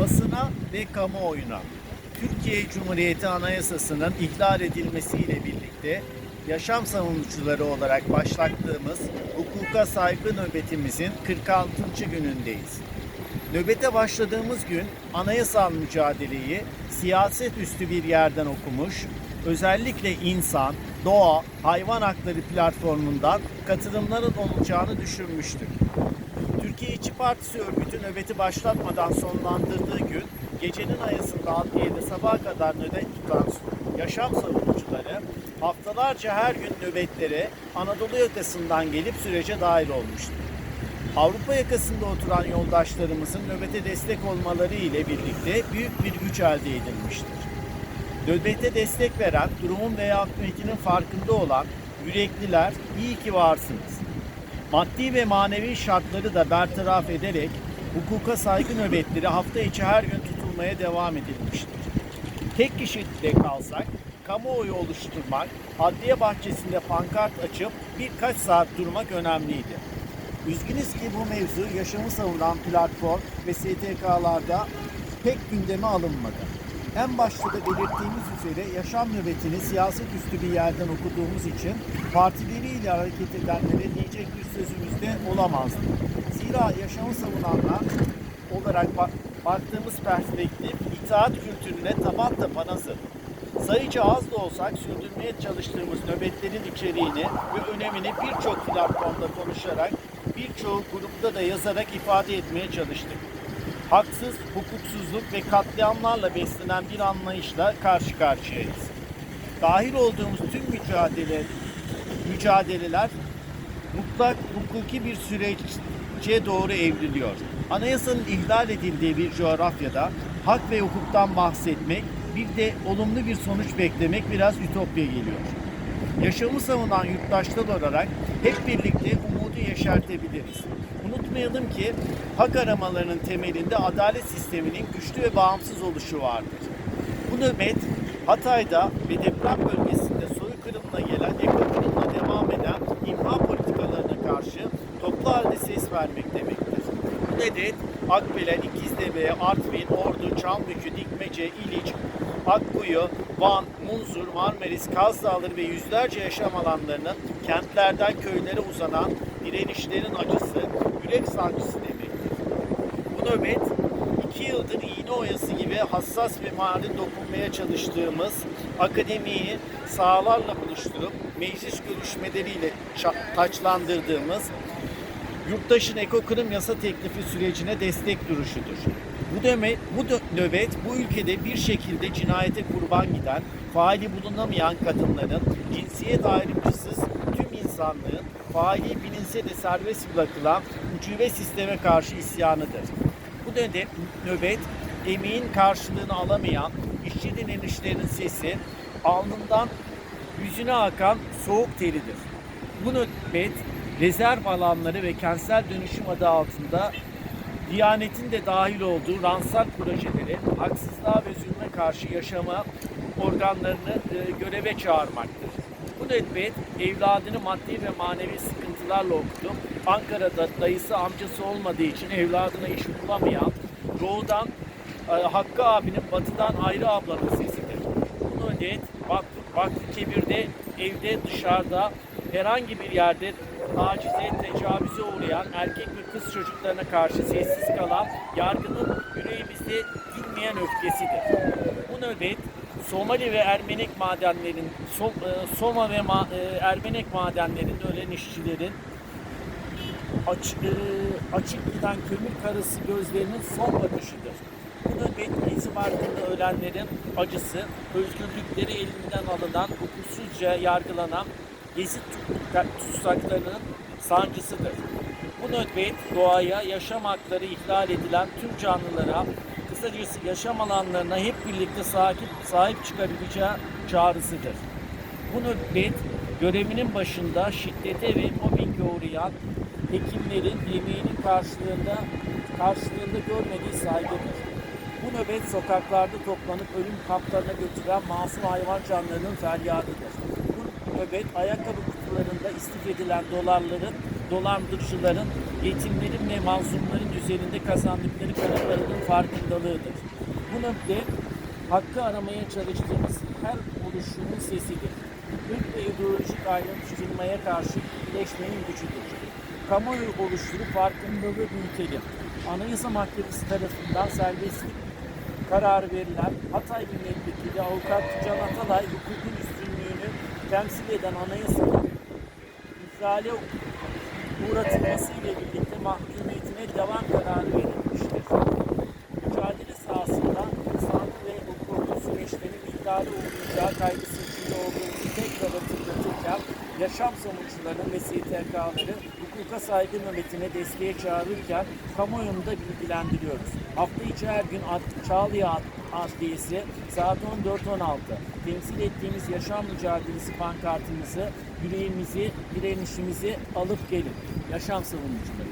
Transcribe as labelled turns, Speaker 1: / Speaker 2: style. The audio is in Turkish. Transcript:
Speaker 1: basına ve kamuoyuna Türkiye Cumhuriyeti Anayasası'nın ihlal edilmesiyle birlikte yaşam savunucuları olarak başlattığımız hukuka saygı nöbetimizin 46. günündeyiz. Nöbete başladığımız gün anayasal mücadeleyi siyaset üstü bir yerden okumuş, özellikle insan, doğa, hayvan hakları platformundan katılımların olacağını düşünmüştük. İşçi Partisi örgütü nöbeti başlatmadan sonlandırdığı gün gecenin ayasında adliyede sabaha kadar nöbet tutan yaşam savunucuları haftalarca her gün nöbetlere Anadolu yakasından gelip sürece dahil olmuştu. Avrupa yakasında oturan yoldaşlarımızın nöbete destek olmaları ile birlikte büyük bir güç elde edilmiştir. Nöbete destek veren, durumun veya akıbetinin farkında olan yürekliler iyi ki varsınız. Maddi ve manevi şartları da bertaraf ederek hukuka saygı nöbetleri hafta içi her gün tutulmaya devam edilmiştir. Tek kişilikte kalsak, kamuoyu oluşturmak, adliye bahçesinde pankart açıp birkaç saat durmak önemliydi. Üzgünüz ki bu mevzu yaşamı savunan platform ve STK'larda pek gündeme alınmadı. En başta da belirttiğimiz üzere yaşam nöbetini siyaset üstü bir yerden okuduğumuz için partileriyle hareket edenlere diyecek bir sözümüz de olamazdı. Zira yaşamı savunanlar olarak bak- baktığımız perspektif itaat kültürüne taban tabana. Sayıca az da olsak sürdürmeye çalıştığımız nöbetlerin içeriğini ve önemini birçok platformda konuşarak birçoğu grupta da yazarak ifade etmeye çalıştık. Haksız, hukuksuzluk ve katliamlarla beslenen bir anlayışla karşı karşıyayız. Dahil olduğumuz tüm mücadele, mücadeleler mutlak hukuki bir sürece doğru evriliyor. Anayasanın ihlal edildiği bir coğrafyada hak ve hukuktan bahsetmek, bir de olumlu bir sonuç beklemek biraz ütopya geliyor. Yaşamı savunan yurttaşlar olarak hep birlikte umudu yeşertebiliriz. Unutmayalım ki hak aramalarının temelinde adalet sisteminin güçlü ve bağımsız oluşu vardır. Bu nöbet Hatay'da ve deprem bölgesinde vermek demektir. Nöbet Akbelen, İkizdeve, Artvin, Ordu, Çamlıkü, Dikmece, İliç, Akkuyu, Van, Munzur, Marmaris, Kaz Dağları ve yüzlerce yaşam alanlarının kentlerden köylere uzanan direnişlerin acısı, yürek sancısı demektir. Bu nöbet iki yıldır iğne oyası gibi hassas ve malin dokunmaya çalıştığımız akademiyi sahalarla buluşturup meclis görüşmeleriyle taçlandırdığımız yurttaşın ekokırım yasa teklifi sürecine destek duruşudur. Bu döme, bu dö- nöbet bu ülkede bir şekilde cinayete kurban giden, faili bulunamayan kadınların cinsiyet ayrımcısız tüm insanlığın faili bilinse de serbest bırakılan ucube sisteme karşı isyanıdır. Bu nöbet, nöbet emeğin karşılığını alamayan işçi direnişlerinin sesi, alnından yüzüne akan soğuk teridir. Bu nöbet rezerv alanları ve kentsel dönüşüm adı altında Diyanetin de dahil olduğu ransal projeleri haksızlığa ve zulme karşı yaşama organlarını e, göreve çağırmaktır. Bu nöbet evladını maddi ve manevi sıkıntılarla okutup Ankara'da dayısı amcası olmadığı için evladına iş bulamayan doğudan e, Hakkı abinin batıdan ayrı ablanın sesidir. Bu nöbet Vakfı Kebir'de evde dışarıda herhangi bir yerde tacize, tecavüze uğrayan erkek ve kız çocuklarına karşı sessiz kalan yargının yüreğimizde dinmeyen öfkesidir. Bu nöbet Somali ve Ermenek madenlerin, Som- e, Soma ve ma- e, Ermenek madenlerinde ölen işçilerin aç, e, açık giden kömür karısı gözlerinin son bakışıdır. Bu nöbet itibarında ölenlerin acısı, özgürlükleri elinden alınan, hukuksuzca yargılanan gezi tut- tutsaklarının sancısıdır. Bu nöbet doğaya, yaşam hakları ihlal edilen tüm canlılara, kısacası yaşam alanlarına hep birlikte sahip, sahip çıkabileceği çağrısıdır. Bu nöbet görevinin başında şiddete ve mobbinge uğrayan hekimlerin emeğinin karşılığında karşılığında görmediği saygıdır. Bu nöbet sokaklarda toplanıp ölüm kamplarına götüren masum hayvan canlarının feryadıdır. Nöbet ayakkabı kutularında istif edilen dolarların, dolandırıcıların
Speaker 2: yetimlerin ve mazlumların üzerinde kazandıkları kara paranın farkındalığıdır. Bu nokta hakkı aramaya çalıştığımız her oluşumun sesidir. Irk ve ideolojik ayrıştırmaya karşı birleşmenin gücüdür. Kamuoyu oluşturup farkındalığı büyütelim. Anayasa Mahkemesi tarafından serbestlik kararı verilen Hatay Milletvekili Avukat Can Atalay hukukun üstünlüğünü temsil eden anayasanın ihlale uğratılması ile birlikte mahkumiyetine devam kararı verilmiştir. Mücadele sahasında insan ve hukukun süreçlerin ihlali olmayacağı kaygısı içinde olduğumuzu tekrar hatırlatırken yaşam savunucularının ve STK'ları hukuka saygı nöbetine desteğe çağırırken kamuoyunu da bilgilendiriyoruz. Hafta içi her gün Çağlayan Adliyesi saat 14.16 temsil ettiğimiz yaşam mücadelesi pankartımızı, yüreğimizi, direnişimizi alıp gelin. Yaşam savunucuları.